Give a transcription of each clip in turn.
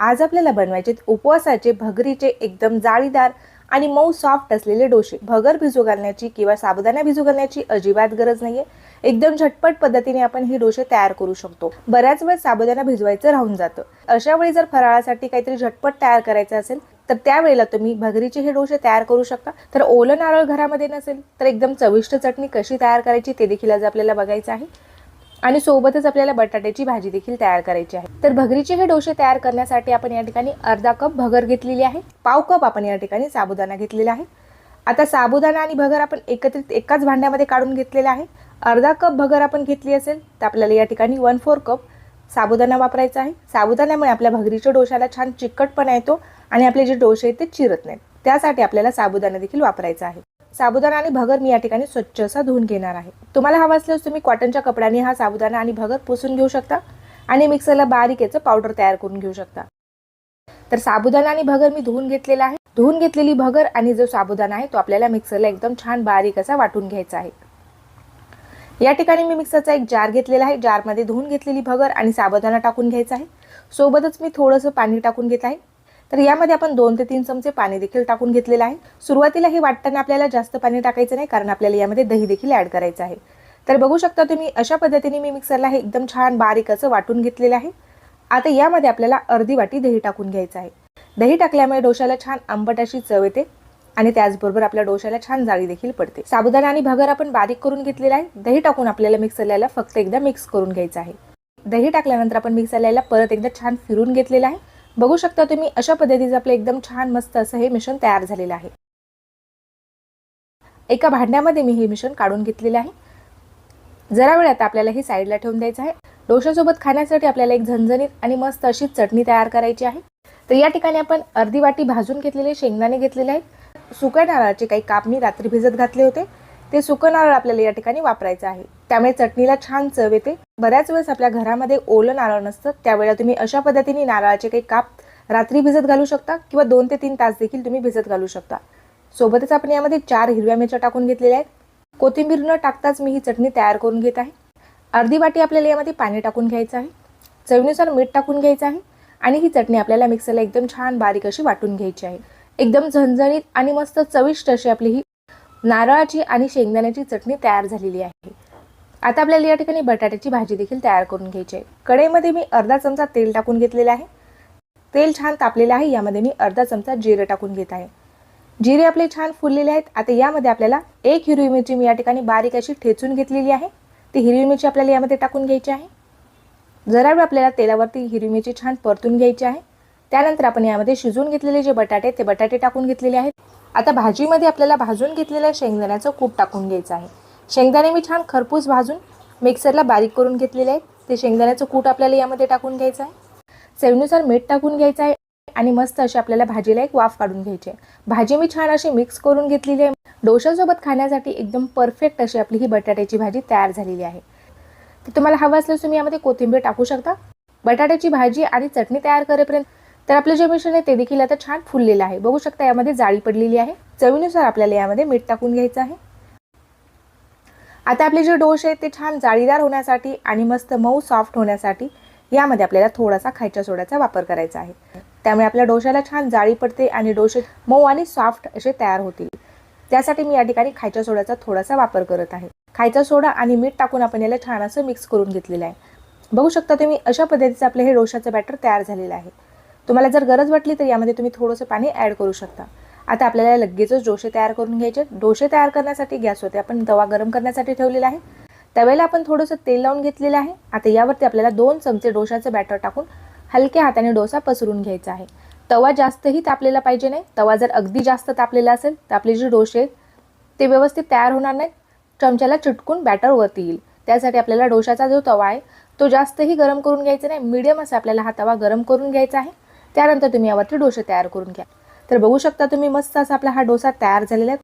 आज आपल्याला बनवायचे उपवासाचे भगरीचे एकदम जाळीदार आणि मऊ सॉफ्ट असलेले डोसे. भगर भिजू घालण्याची किंवा साबुदाणा भिजू घालण्याची अजिबात गरज नाहीये. एकदम झटपट पद्धतीने आपण हे डोसे तयार करू शकतो. बऱ्याच वेळ साबुदाणा भिजवायचं राहून जातं. अशा वेळी जर फराळासाठी काहीतरी झटपट तयार करायचं असेल तर त्यावेळेला तुम्ही भगरीचे हे डोसे तयार करू शकता. तर ओलं नारळ घरामध्ये नसेल तर एकदम चविष्ट चटणी कशी तयार करायची ते देखील आज आपल्याला बघायचं आहे. आणि सोबतच आपल्याला बटाट्याची भाजी देखील तयार करायची आहे. तर भगरीचे हे डोसे तयार करण्यासाठी आपण या ठिकाणी अर्धा कप भगर घेतलेली आहे. पाव कप आपण या ठिकाणी साबुदाणा घेतलेला आहे. आता साबुदाणा आणि भगर आपण एकत्रित एकाच भांड्यामध्ये काढून घेतलेला आहे. अर्धा कप भगर आपण घेतली असेल तर आपल्याला या ठिकाणी वन फोर कप साबुदाणा वापरायचा आहे. साबुदाण्यामुळे आपल्या भगरीच्या डोशाला छान चिकटपणा येतो आणि आपले जे डोसे आहेत ते चिरत नाहीत. त्यासाठी आपल्याला साबुदाणा देखील वापरायचा आहे. साबुदाणा आणि भगर मी या ठिकाणी स्वच्छ असा धुवून घेणार आहे. तुम्हाला हवा असल्यास तुम्ही कॉटनच्या कपड्याने हा साबुदाणा आणि भगर पुसून घेऊ शकता आणि मिक्सरला बारीक याचं पावडर तयार करून घेऊ शकता. तर साबुदाणा आणि भगर मी धुवून घेतलेला आहे. धुवून घेतलेली भगर आणि जो साबुदाणा आहे तो आपल्याला मिक्सरला एकदम छान बारीक असा वाटून घ्यायचा आहे. या ठिकाणी मी मिक्सरचा एक जार घेतलेला आहे. जारमध्ये धुवून घेतलेली भगर आणि साबुदाणा टाकून घ्यायचा आहे. सोबतच मी थोडंसं पाणी टाकून घेत आहे. तर यामध्ये आपण दोन ते तीन चमचे पाणी देखील टाकून घेतलेलं आहे. सुरुवातीला हे वाटताना आपल्याला जास्त पाणी टाकायचं नाही कारण आपल्याला यामध्ये दही देखील ॲड करायचं आहे. तर बघू शकता तुम्ही अशा पद्धतीने मी मिक्सरला हे एकदम छान बारीक असं वाटून घेतलेलं आहे. आता यामध्ये आपल्याला अर्धी वाटी दही टाकून घ्यायचं आहे. दही टाकल्यामुळे डोशाला छान आंबट अशी चव येते आणि त्याचबरोबर आपल्या डोशाला छान जाळी देखील पडते. साबुदाणा आणि भगर आपण बारीक करून घेतलेला आहे. दही टाकून आपल्याला मिक्सरला फक्त एकदा मिक्स करून घ्यायचं आहे. दही टाकल्यानंतर आपण मिक्सरला परत एकदा छान फिरून घेतलेलं आहे. बघू शकता तुम्ही अशा पद्धतीचं आपलं एकदम छान मस्त असं हे मिश्रण तयार झालेलं आहे. एका भांड्यामध्ये मी हे मिश्रण काढून घेतलेलं आहे. जरा वेळ आता आपल्याला हे साईडला ठेवून द्यायचं आहे. डोशासोबत खाण्यासाठी आपल्याला एक झणझणीत आणि मस्त अशी चटणी तयार करायची आहे. तर या ठिकाणी आपण अर्धी वाटी भाजून घेतलेले शेंगदाणे घेतलेले आहेत. सुक्या नारळाचे काही काप मी रात्री भिजत घातले होते. ते सुकं नारळ आपल्याला या ठिकाणी वापरायचं आहे. त्यामुळे चटणीला छान चव येते. बऱ्याच वेळेस आपल्या घरामध्ये ओलं नारळ नसतं त्यावेळेला तुम्ही अशा पद्धतीने नारळाचे काही काप रात्री भिजत घालू शकता किंवा दोन ते तीन तास देखील तुम्ही भिजत घालू शकता. सोबतच आपण यामध्ये चार हिरव्या मिरच्या टाकून घेतलेल्या आहेत. कोथिंबीर न टाकताच मी ही चटणी तयार करून घेत आहे. अर्धी वाटी आपल्याला यामध्ये पाणी टाकून घ्यायचं आहे. चवीनुसार मीठ टाकून घ्यायचं आहे आणि ही चटणी आपल्याला मिक्सरला एकदम छान बारीक अशी वाटून घ्यायची आहे. एकदम झणझणीत आणि मस्त चविष्ट अशी आपली ही नारळाची आणि शेंगदाण्याची चटणी तयार झालेली आहे. आता आपल्याला या ठिकाणी बटाट्याची भाजी देखील तयार करून घ्यायची आहे. कढईमध्ये मी अर्धा चमचा तेल टाकून घेतलेला आहे. तेल छान तापलेलं आहे. यामध्ये मी अर्धा चमचा जिरे टाकून घेत आहे. जिरे आपले छान फुललेले आहेत. आता यामध्ये आपल्याला एक हिरवी मिरची मी या ठिकाणी बारीक अशी ठेचून घेतलेली आहे. ती हिरवी मिरची आपल्याला यामध्ये टाकून घ्यायची आहे. जरा वेळ आपल्याला तेलावरती हिरवी मिरची छान परतून घ्यायची आहे. त्यानंतर आपण यामध्ये शिजवून घेतलेले जे बटाटे ते बटाटे टाकून घेतलेले आहेत. आता भाजीमध्ये आपल्याला भाजून घेतलेल्या शेंगदाण्याचं कूप टाकून घ्यायचं आहे. शेंगदाणे मी छान खरपूस भाजून मिक्सरला बारीक करून घेतलेले आहेत. ते शेंगदाण्याचं कूट आपल्याला यामध्ये टाकून घ्यायचं आहे. चवीनुसार मीठ टाकून घ्यायचं आहे आणि मस्त अशी आपल्याला भाजीला एक वाफ काढून घ्यायची आहे. भाजी मी छान अशी मिक्स करून घेतलेली आहे. डोशासोबत खाण्यासाठी एकदम परफेक्ट अशी आपली ही बटाट्याची भाजी तयार झालेली आहे. तर तुम्हाला हवं असल्यास तुम्ही यामध्ये कोथिंबीर टाकू शकता. बटाट्याची भाजी आणि चटणी तयार करेपर्यंत तर आपलं जे मिश्रण आहे ते देखील आता छान फुललेलं आहे. बघू शकता यामध्ये जाळी पडलेली आहे. चवीनुसार आपल्याला यामध्ये मीठ टाकून घ्यायचं आहे. आता आपले जे डोसे आहेत ते छान जाळीदार होण्यासाठी आणि मस्त मऊ सॉफ्ट होण्यासाठी यामध्ये आपल्याला थोडासा खायच्या सोड्याचा वापर करायचा आहे. त्यामुळे आपल्या डोशाला छान जाळी पडते आणि डोसे मऊ आणि सॉफ्ट असे तयार होतील. त्यासाठी मी या ठिकाणी खायच्या सोड्याचा थोडासा वापर करत आहे. खायचा सोडा आणि मीठ टाकून आपण याला छान असं मिक्स करून घेतलेलं आहे. बघू शकता तुम्ही अशा पद्धतीचं आपलं हे डोशाचं बॅटर तयार झालेलं आहे. तुम्हाला जर गरज वाटली तर यामध्ये तुम्ही थोडंसं पाणी ॲड करू शकता. आता आपल्याला लगेचच डोसे तयार करून घ्यायचे डोसे तयार करण्यासाठी गॅसवरती आपण तवा गरम करण्यासाठी ठेवलेला आहे. तव्याला आपण थोडंसं तेल लावून घेतलेलं आहे. आता यावरती आपल्याला दोन चमचे डोशाचं बॅटर टाकून हलक्या हाताने डोसा पसरून घ्यायचा आहे. तवा जास्तही तापलेला पाहिजे नाही. तवा जर अगदी जास्त तापलेला असेल तर आपले जे डोसे आहेत ते व्यवस्थित तयार होणार नाहीत. चमच्याला चिटकून बॅटर वरती येईल. त्यासाठी आपल्याला डोशाचा जो तवा आहे तो जास्तही गरम करून घ्यायचा नाही. मिडियम असा आपल्याला हा तवा गरम करून घ्यायचा आहे. त्यानंतर तुम्ही यावरती डोसे तयार करून घ्या. तर बघू शकता तुम्ही मस्त असा आपला हा डोसा तयार झालेला आहे.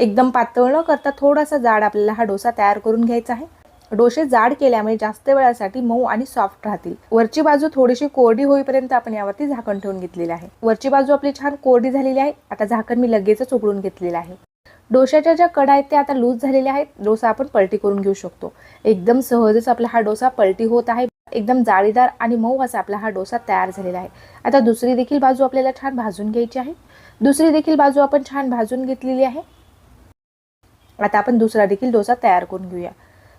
एकदम पातळ न करता थोडासा जाड आपल्याला हा डोसा तयार करून घ्यायचा आहे. डोसे जाड केल्यामुळे जास्त वेळासाठी मऊ आणि सॉफ्ट राहतील. वरची बाजू थोडीशी कोरडी होईपर्यंत आपण यावरती झाकण ठेवून घेतलेलं आहे. वरची बाजू आपली छान कोरडी झालेली आहे. आता झाकण मी लगेचच उघडून घेतलेलं आहे. डोशाच्या ज्या कडा आहेत त्या आता लूज झालेल्या आहेत. डोसा आपण पलटी करून घेऊ शकतो. एकदम सहजच आपला हा डोसा पलटी होत आहे. एकदम जाळीदार आणि मऊ असा आपला हा डोसा तयार झालेला आहे. आता दुसरी देखील बाजू आपल्याला छान भाजून घ्यायची आहे. दुसरी देखील बाजू आपण छान भाजून घेतलेली आहे. आता आपण दुसरा देखील डोसा तयार करून घेऊया.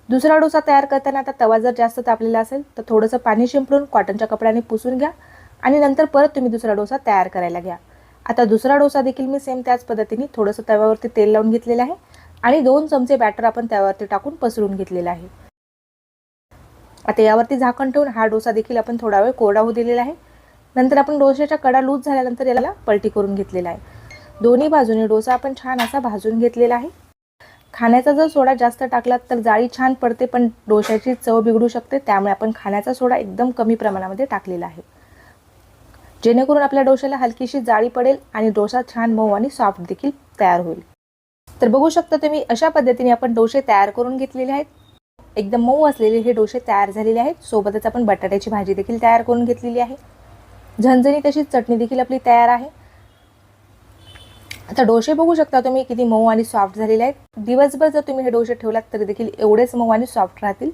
दुसरा डोसा तयार करताना आता तवा जर जास्त तापलेला असेल तर थोडंसं पाणी शिंपडून कॉटनच्या कपड्याने पुसून घ्या आणि नंतर परत तुम्ही दुसरा डोसा तयार करायला घ्या. आता दुसरा डोसा देखील मी सेम त्याच पद्धतीने थोडंसं तव्यावरती तेल लावून घेतलेलं आहे आणि दोन चमचे बॅटर आपण त्यावरती टाकून पसरून घेतलेलं आहे. आता यावरती झाकण ठेवून हा डोसा देखील आपण थोडा वेळ कोरडा होऊ दिलेला आहे. नंतर आपण डोश्याच्या कडा लूज झाल्यानंतर याला पलटी करून घेतलेला आहे. दोन्ही बाजूने डोसा आपण छान असा भाजून घेतलेला आहे. खाण्याचा जर सोडा जास्त टाकला तर जाळी छान पडते पण डोशाची चव बिघडू शकते त्यामुळे आपण खाण्याचा सोडा एकदम कमी प्रमाणामध्ये टाकलेला आहे. जेणेकरून आपल्या डोश्याला हलकीशी जाळी पडेल आणि डोसा छान मऊ आणि सॉफ्ट देखील तयार होईल. तर बघू शकता तुम्ही अशा पद्धतीने आपण डोसे तयार करून घेतलेले आहेत. एकदम मऊ असलेले हे डोसे तयार झालेले आहेत. सोबतच आपण बटाट्याची भाजी देखील तयार करून घेतलेली आहे. झणझणी तशीच चटणी देखील आपली तयार आहे. आता डोसे बघू शकता तुम्ही किती मऊ आणि सॉफ्ट झालेले आहेत. दिवसभर जर तुम्ही हे डोसे ठेवलात तरी देखील एवढेच मऊ आणि सॉफ्ट राहतील.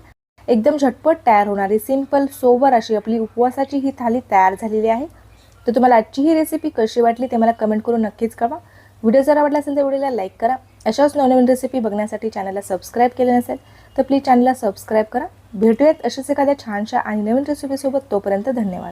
एकदम झटपट तयार होणारी सिंपल सोबर अशी आपली उपवासाची ही थाली तयार झालेली आहे. तर तुम्हाला आजची ही रेसिपी कशी वाटली ते मला कमेंट करून नक्कीच कळवा. व्हिडिओ जर आवडला असेल तर व्हिडिओला लाईक करा. अशाच नवनवीन रेसिपी बघण्यासाठी चॅनलला सबस्क्राईब केले नसेल तर प्लीज चॅनलला सबस्क्राईब करा. भेटूयात अशाच एखाद्या छानशा आणि नवीन रेसिपीसोबत तोपर्यंत धन्यवाद.